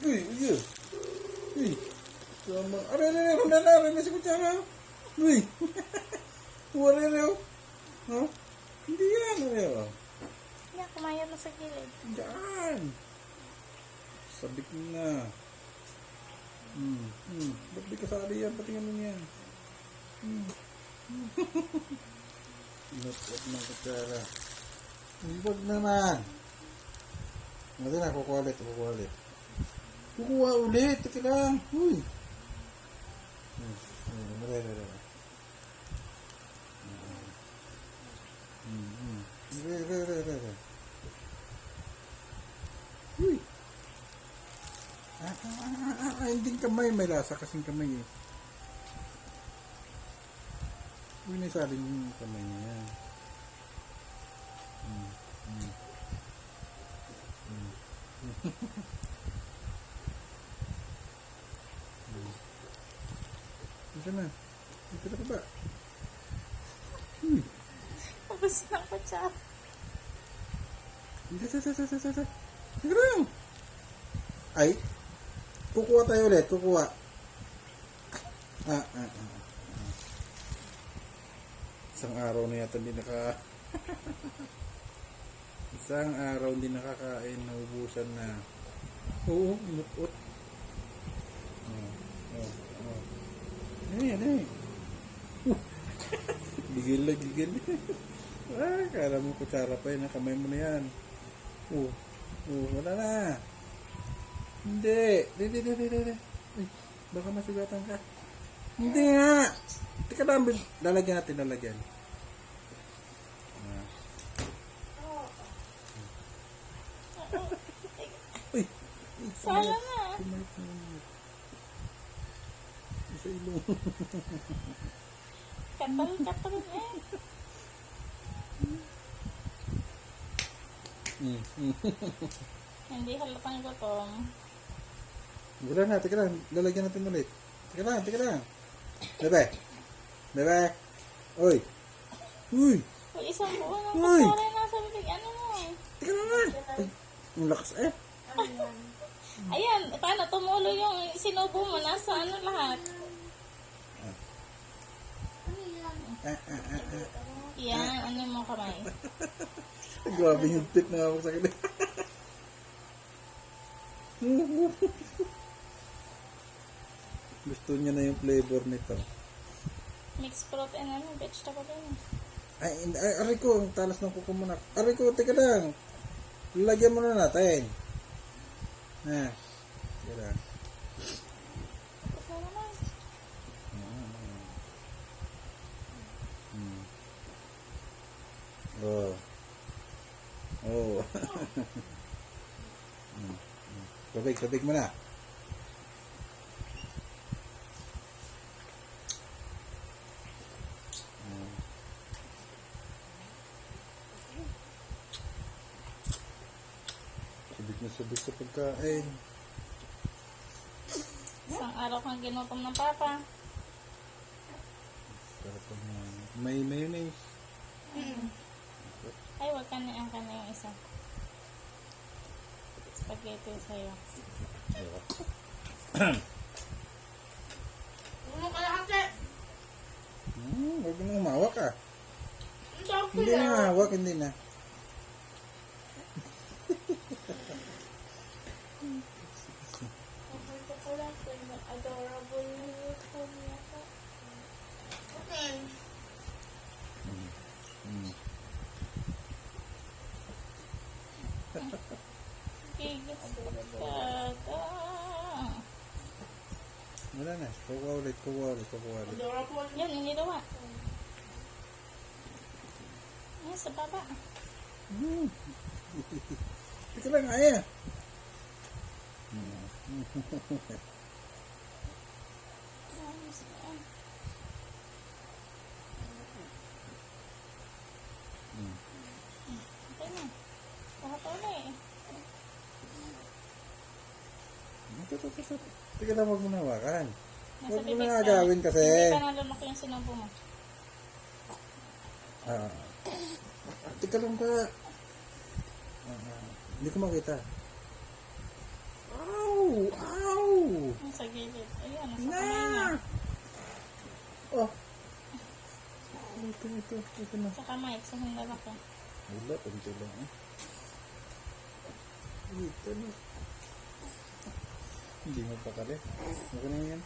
Uy, uy. Uy. Sama. Are, are, are, handa na, are, may sa kutsara. Uy. Wala na, oh. Ha? Hindi yan, are, oh. Yan, kumayan mo sa gilid. Diyan. Sabik na. Hmm. Hmm. Ba't di kasali yan? Patingnan mo yan. Hmm. Inot-ot ng kutsara. Huwag naman. Hindi na, kukuha ulit, kukuha ulit. Kukuha ulit, teka lang. Uy. Hmm. Hmm. Mare, mare, mare. Hmm. Hmm. Mare, mare, mare, mare. Uy. Ah, ah, ah, ah, ah, hindi kamay, may lasa kasing kamay eh. Uy, naisalin yung kamay niya. Hmm. Hmm. Hmm. Ito na. Ito na pa ba? Hmm. Tapos na ko siya. Ito, ito, ito, ito, ito, ito. Teka lang. Ay, kukuha tayo ulit, kukuha. Ah, ah, ah. ah. Isang araw na yata hindi naka... Isang araw hindi nakakain, naubusan na. Oo, inukot. Oh, oh, oh. Ano yan, eh? Gigil na, gigil. ah, kala mo kutsara pa yun, kamay mo na yan. Oh, oh, wala na. Hindi. Hindi, hindi, hindi, hindi. Ay, baka masugatan ka. Hindi nga. Teka lang, lalagyan natin, lalagyan. Ah. Uy! Uy, Sana na. Na. Sa ilong. Kapal, kapal eh. Mm, mm. Hindi halatang gutom. Wala na, teka lang. Lalagyan natin ulit. Teka lang, teka lang. Bebe. Bebe. Uy. Uy. Uy, isang buo ng Uy. kutsara yung nasa bibig. Ano mo? Teka lang nga. Ay, ang lakas eh. Ayan, paano tumulo yung sinubo mo? Nasa ano lahat? Ah, ah, ah, ah. Yan, ano mo kamay? Grabe yung tip na ako sa kanila. Gusto niya na yung flavor nito. Mixed fruit and ano, vegetable yun. Ay, ay, aray ko, ang talas ng kuko muna. Aray ko, teka lang. Lagyan mo na natin. Ha. Teka lang. Ito naman. Hmm. Oh. Oh. Tubig, tubig mo na. Sabik na sabik sa pagkain. Isang araw kang ginutom ng papa. Sarap naman. May mayonnaise. Wag ka na, yung isa. Spaghetti sa'yo. Ano ka lang Hmm, huwag mo nang umawak ah. Hindi na hawak, hindi na. Adorable uniform yata. Okay. Hmm. Gigit ka. Wala na. Kukuha ulit, kukuha ulit, kukuha ulit. Yan, yung ginawa. Yan, sa baba. Hmm. Teka lang, aya. Ayos na yan. Okay na. Ito, ito, ito. Teka lang, huwag mo na hawakan. Nasa Huwag mo na agawin kasi. Hindi pa nalunok yung sinubo mo. Ah. Teka lang ba? Ah, hindi ko makita. Ow! Ang sa gilid. Ayan, nasa Na! kamay na. Oh! Ito, ito, ito na. Sa kamay, sa hindalak ko. Wala, kunti lang eh. Ito na. Hindi mo pa kali. Na yan.